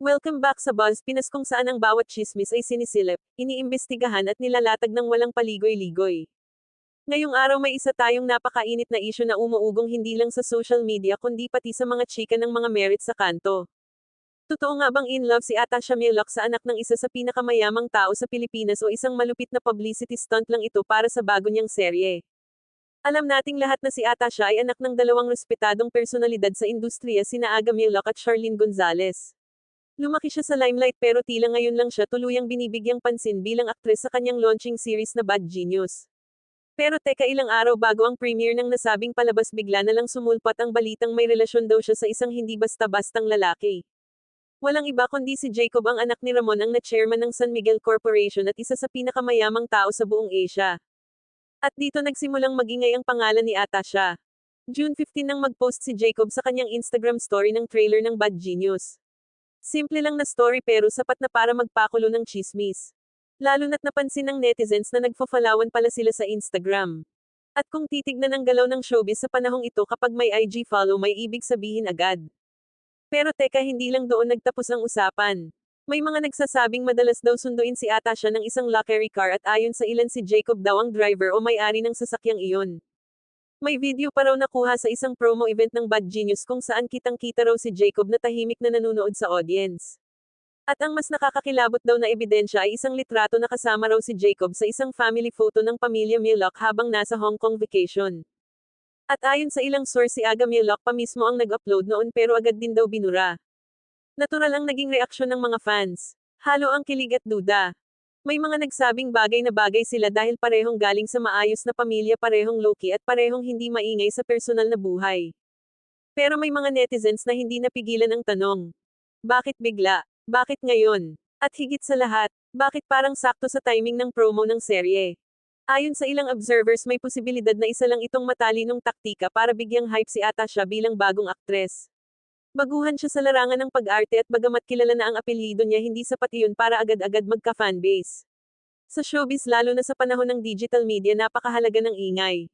Welcome back sa Buzz Pinas kung saan ang bawat chismis ay sinisilip, iniimbestigahan at nilalatag ng walang paligoy-ligoy. Ngayong araw may isa tayong napakainit na isyu na umuugong hindi lang sa social media kundi pati sa mga chika ng mga merit sa kanto. Totoo nga bang in love si Atasha Milok sa anak ng isa sa pinakamayamang tao sa Pilipinas o isang malupit na publicity stunt lang ito para sa bago niyang serye? Alam nating lahat na si Atasha ay anak ng dalawang respetadong personalidad sa industriya sina Aga Milok at Charlene Gonzalez. Lumaki siya sa limelight pero tila ngayon lang siya tuluyang binibigyang pansin bilang aktres sa kanyang launching series na Bad Genius. Pero teka ilang araw bago ang premiere ng nasabing palabas bigla na lang sumulpat ang balitang may relasyon daw siya sa isang hindi basta-bastang lalaki. Walang iba kundi si Jacob ang anak ni Ramon ang na-chairman ng San Miguel Corporation at isa sa pinakamayamang tao sa buong Asia. At dito nagsimulang magingay ang pangalan ni Atasha. June 15 nang mag-post si Jacob sa kanyang Instagram story ng trailer ng Bad Genius. Simple lang na story pero sapat na para magpakulo ng chismis. Lalo na't napansin ng netizens na nagfo-followan pala sila sa Instagram. At kung titignan ang galaw ng showbiz sa panahong ito kapag may IG follow may ibig sabihin agad. Pero teka hindi lang doon nagtapos ang usapan. May mga nagsasabing madalas daw sunduin si Atasha ng isang luxury car at ayon sa ilan si Jacob daw ang driver o may-ari ng sasakyang iyon. May video pa raw nakuha sa isang promo event ng Bad Genius kung saan kitang-kita raw si Jacob na tahimik na nanonood sa audience. At ang mas nakakakilabot daw na ebidensya ay isang litrato na kasama raw si Jacob sa isang family photo ng pamilya Milok habang nasa Hong Kong vacation. At ayon sa ilang source si Aga Milok pa mismo ang nag-upload noon pero agad din daw binura. Natural ang naging reaksyon ng mga fans. Halo ang kilig at duda. May mga nagsabing bagay na bagay sila dahil parehong galing sa maayos na pamilya parehong low-key at parehong hindi maingay sa personal na buhay. Pero may mga netizens na hindi napigilan ang tanong. Bakit bigla? Bakit ngayon? At higit sa lahat, bakit parang sakto sa timing ng promo ng serye? Ayon sa ilang observers may posibilidad na isa lang itong matalinong taktika para bigyang hype si Atasha bilang bagong aktres. Baguhan siya sa larangan ng pag-arte at bagamat kilala na ang apelyido niya hindi sapat iyon para agad-agad magka-fanbase. Sa showbiz lalo na sa panahon ng digital media napakahalaga ng ingay.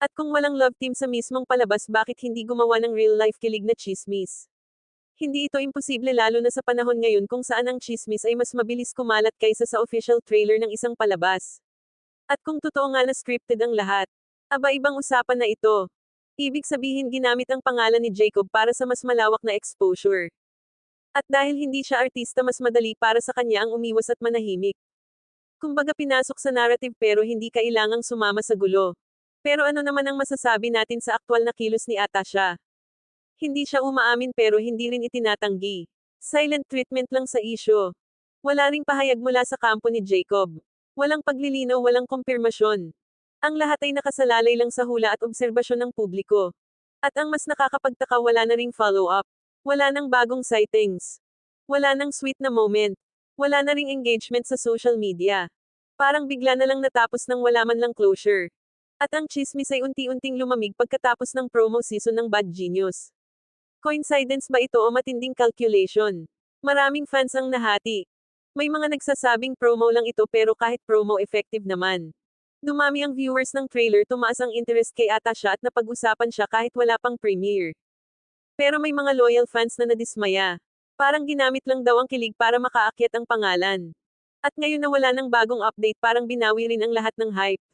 At kung walang love team sa mismong palabas bakit hindi gumawa ng real-life kilig na chismis? Hindi ito imposible lalo na sa panahon ngayon kung saan ang chismis ay mas mabilis kumalat kaysa sa official trailer ng isang palabas. At kung totoo nga na scripted ang lahat, aba ibang usapan na ito. Ibig sabihin ginamit ang pangalan ni Jacob para sa mas malawak na exposure. At dahil hindi siya artista mas madali para sa kanya ang umiwas at manahimik. Kumbaga pinasok sa narrative pero hindi kailangang sumama sa gulo. Pero ano naman ang masasabi natin sa aktwal na kilos ni Atasha? Hindi siya umaamin pero hindi rin itinatanggi. Silent treatment lang sa isyo. Wala ring pahayag mula sa kampo ni Jacob. Walang paglilinaw walang kumpirmasyon. Ang lahat ay nakasalalay lang sa hula at obserbasyon ng publiko. At ang mas nakakapagtaka wala na ring follow-up. Wala nang bagong sightings. Wala nang sweet na moment. Wala na ring engagement sa social media. Parang bigla na lang natapos nang wala man lang closure. At ang chismis ay unti-unting lumamig pagkatapos ng promo season ng Bad Genius. Coincidence ba ito o matinding calculation? Maraming fans ang nahati. May mga nagsasabing promo lang ito pero kahit promo effective naman. Dumami ang viewers ng trailer tumaas ang interest kay Atasha at napag-usapan siya kahit wala pang premiere. Pero may mga loyal fans na nadismaya. Parang ginamit lang daw ang kilig para makaakyat ang pangalan. At ngayon na wala ng bagong update parang binawi rin ang lahat ng hype.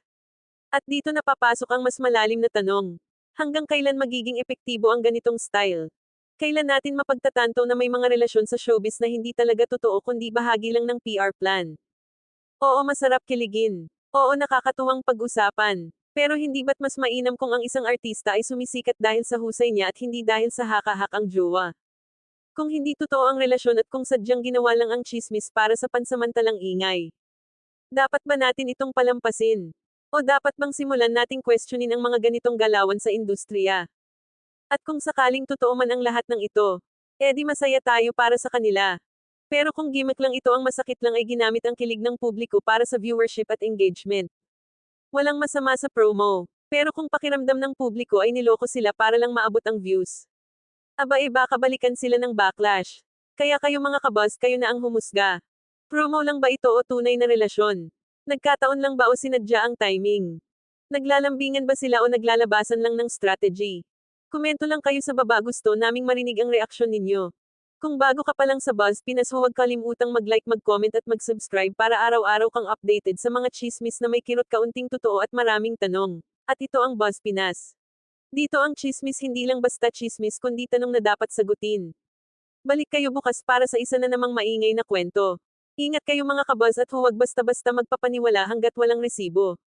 At dito napapasok ang mas malalim na tanong. Hanggang kailan magiging epektibo ang ganitong style? Kailan natin mapagtatanto na may mga relasyon sa showbiz na hindi talaga totoo kundi bahagi lang ng PR plan? Oo masarap kiligin. Oo nakakatuwang pag-usapan. Pero hindi ba't mas mainam kung ang isang artista ay sumisikat dahil sa husay niya at hindi dahil sa hakahak ang jowa? Kung hindi totoo ang relasyon at kung sadyang ginawa lang ang chismis para sa pansamantalang ingay. Dapat ba natin itong palampasin? O dapat bang simulan nating questionin ang mga ganitong galawan sa industriya? At kung sakaling totoo man ang lahat ng ito, edi masaya tayo para sa kanila. Pero kung gimmick lang ito ang masakit lang ay ginamit ang kilig ng publiko para sa viewership at engagement. Walang masama sa promo. Pero kung pakiramdam ng publiko ay niloko sila para lang maabot ang views. Aba eh baka balikan sila ng backlash. Kaya kayo mga kabas kayo na ang humusga. Promo lang ba ito o tunay na relasyon? Nagkataon lang ba o sinadya ang timing? Naglalambingan ba sila o naglalabasan lang ng strategy? Komento lang kayo sa baba gusto naming marinig ang reaksyon ninyo. Kung bago ka pa lang sa Buzz Pinas huwag kalimutang mag-like, mag-comment at mag-subscribe para araw-araw kang updated sa mga chismis na may kirot kaunting totoo at maraming tanong. At ito ang Buzz Pinas. Dito ang chismis hindi lang basta chismis kundi tanong na dapat sagutin. Balik kayo bukas para sa isa na namang maingay na kwento. Ingat kayo mga kabaz at huwag basta-basta magpapaniwala hanggat walang resibo.